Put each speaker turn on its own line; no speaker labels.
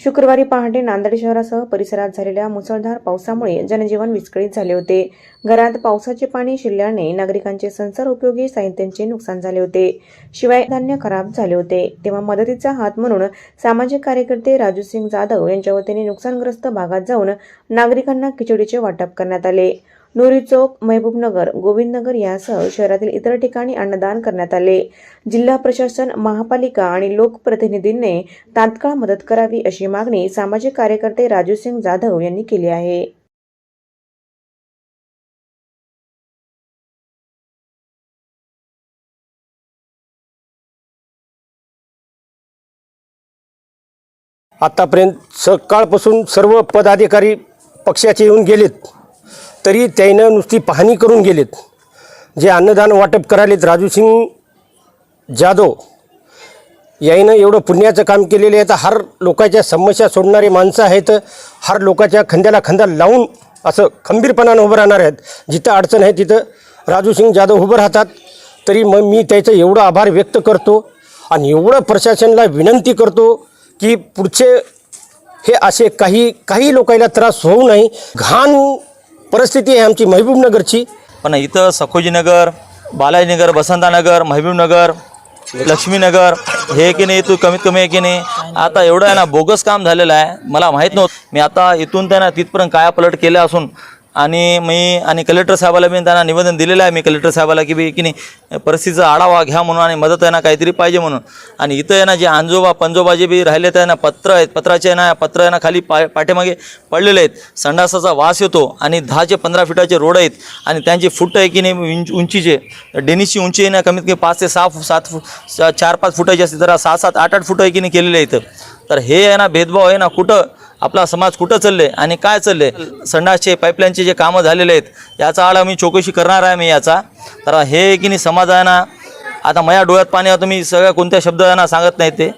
शुक्रवारी पहाटे नांदेड शहरासह परिसरात झालेल्या मुसळधार पावसामुळे जनजीवन विस्कळीत झाले होते. घरात पावसाचे पाणी शिरल्याने नागरिकांचे संसार उपयोगी साहित्यांचे नुकसान झाले होते. शिवाय धान्य खराब झाले होते. तेव्हा मदतीचा हात म्हणून सामाजिक कार्यकर्ते राजू सिंग जाधव यांच्या वतीने नुकसानग्रस्त भागात जाऊन नागरिकांना खिचडीचे वाटप करण्यात आले. नोरी चौक महबूबनगर गोविंदनगर यासह शहरातील इतर ठिकाणी अन्नदान करण्यात आले. जिल्हा प्रशासन महापालिका आणि लोकप्रतिनिधींनी तात्काळ मदत करावी अशी मागणी सामाजिक कार्यकर्ते राजू सिंग जाधव यांनी केली आहे.
आत्तापर्यंत सकाळपासून सर्व पदाधिकारी पक्षाचे येऊन गेलेत. तरी त्यानं नुसती पाहणी करून गेलेत. जे अन्नदान वाटप करालेत राजूसिंग जाधव याईनं एवढं पुण्याचं काम केलेलं आहे. तर हर लोकांच्या समस्या सोडणारे माणसं आहेत. हर लोकांच्या खांद्याला खांदा लावून असं खंबीरपणानं उभं राहणार आहेत. जिथं अडचण आहे तिथं राजूसिंग जाधव उभं राहतात. तरी मग मी त्याचं एवढं आभार व्यक्त करतो आणि एवढं प्रशासनाला विनंती करतो की पुढचे हे असे काही काही लोकांना त्रास होऊ नाही घाण परिस्थिती आहे आमची महबूबनगरची.
पण इथं सखोजीनगर बालाजीनगर वसंतानगर महबूबनगर लक्ष्मीनगर हे की नाही तू कमीत कमी आहे की नाही? आता एवढं आहे ना बोगस काम झालेलं आहे. मला माहीत नव्हतं. मी आता इथून त्यांना तिथपर्यंत काय पलट केल्या असून आणि मी आणि कलेक्टर साहेबाला मी त्यांना निवेदन दिलेलं आहे. मी कलेक्टर साहेबाला की बी की नाही परिस्थितीचा आढावा घ्या म्हणून आणि मदत आहे ना काहीतरी पाहिजे म्हणून. आणि इथं आहे ना जे आंजोबा पंजोबा जे बी राहिले आहे ना पत्र आहेत पत्राचे आहे ना पत्र आहे ना खाली पा पाठीमागे पडलेले आहेत. संडासाचा वास येतो आणि दहाचे पंधरा फिटाचे रोड आहेत आणि त्यांची फुट आहे की नाही उंच उंचीचे. डेनिसची उंची आहे ना कमीत कमी पाच ते सहा सात फु चार पाच फुटाची असते तर सहा सात आठ आठ फुटं आहे की नाही केलेले आहेत. इथं तर हे आहे ना भेदभाव आहे ना कुठं? आपला समाज कुठं चालले आणि काय चालले संडासचे पाईपलाईनचे जे कामं झालेले आहेत याचा आळा मी चौकशी करणार आहे मी याचा. तर हे की नाही समाज आहे ना आता माझ्या डोळ्यात पाणी होतं मी सगळ्या कोणत्या शब्दांना सांगत नाही ते.